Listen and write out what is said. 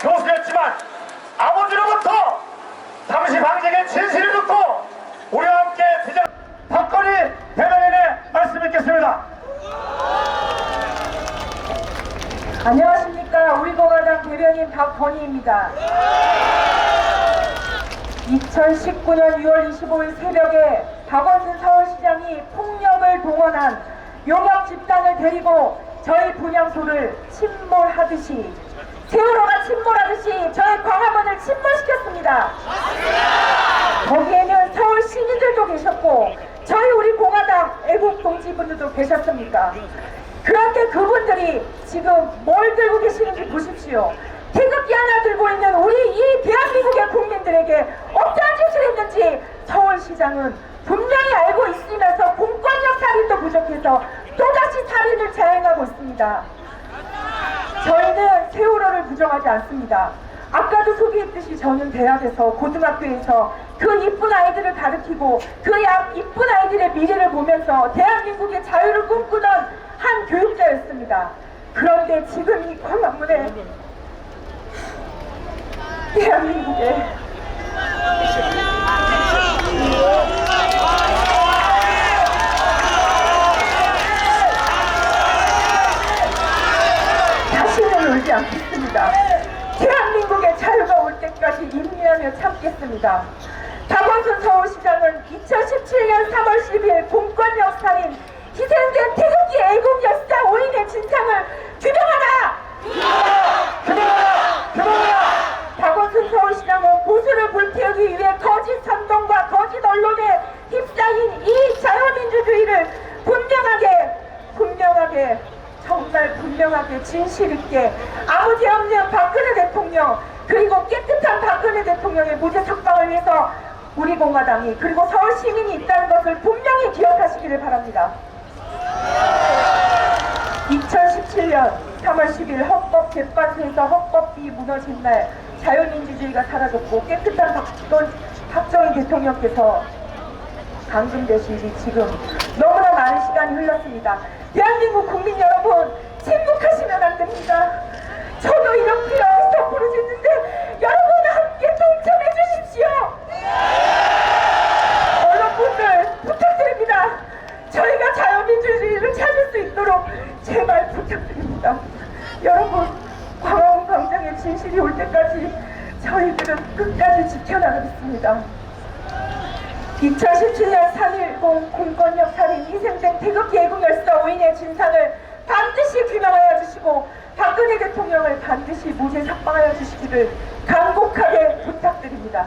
교수였지만 아버지로부터 당시 방식의 진실을 듣고 우리와 함께 비전 박건희 대변인의 말씀을 듣겠습니다. 안녕하십니까 우리 공화당 대변인 박건희입니다. 2019년 6월 25일 새벽에 박원순 서울시장이 폭력을 동원한 용역 집단을 데리고 저희 분양소를 침몰하듯이 세월호가 침몰하듯이 저희 광화문을 침몰시켰습니다. 거기에는 서울 시민들도 계셨고 저희 우리 공화당 애국 동지분들도 계셨습니까? 그런데 그분들이 지금 뭘 들고 계시는지 보십시오. 태극기 하나 들고 있는 우리 이 대한민국의 국민들에게 어떠한 짓을 했는지 서울시장은 분명히 알고 있으면서 공권력 살인도 부족해서 또다시 살인을 자행하고 있습니다. 저희는 부정하지 않습니다. 아까도 소개했듯이 저는 대학에서 고등학교에서 그 이쁜 아이들을 가르치고 그 야- 이쁜 아이들의 미래를 보면서 대한민국의 자유를 꿈꾸던 한 교육자였습니다. 그런데 지금 이 광화문에 대한민국에 다시는 울지 않겠습니다. 대한민국의 자유가 올 때까지 인내하며 참겠습니다. 박원순 서울시장은 2017년 3월 10일 공권력 살인 희생된 태극기 애국 역사 5인의 진상을 규명하라! 규명하라! 규명하라! 박원순 서울시장은 보수를 불태우기 위해 거짓 선동과 거짓 언론에 휩싸인 이 자유민주주의를 분명하게 분명하게 정말 분명하게 진실 있게 죄 없는 박근혜 대통령 그리고 깨끗한 박근혜 대통령의 무죄 석방을 위해서 우리 공화당이 그리고 서울 시민이 있다는 것을 분명히 기억하시기를 바랍니다. 2017년 3월 10일 헌법 재판소에서 헌법이 무너진 날 자유민주주의가 사라졌고 깨끗한 박건, 박정희 대통령께서 감금되신 지 지금 너무나 많은 시간이 흘렀습니다. 대한민국 국민 여러분 부탁드립니다. 여러분 광화문 광장의 진실이 올 때까지 저희들은 끝까지 지켜나가겠습니다. 2017년 3.10 공권력 살인 희생된 태극기 애국 열사 5인의 진상을 반드시 규명하여 주시고 박근혜 대통령을 반드시 무죄 석방하여 주시기를 간곡하게 부탁드립니다.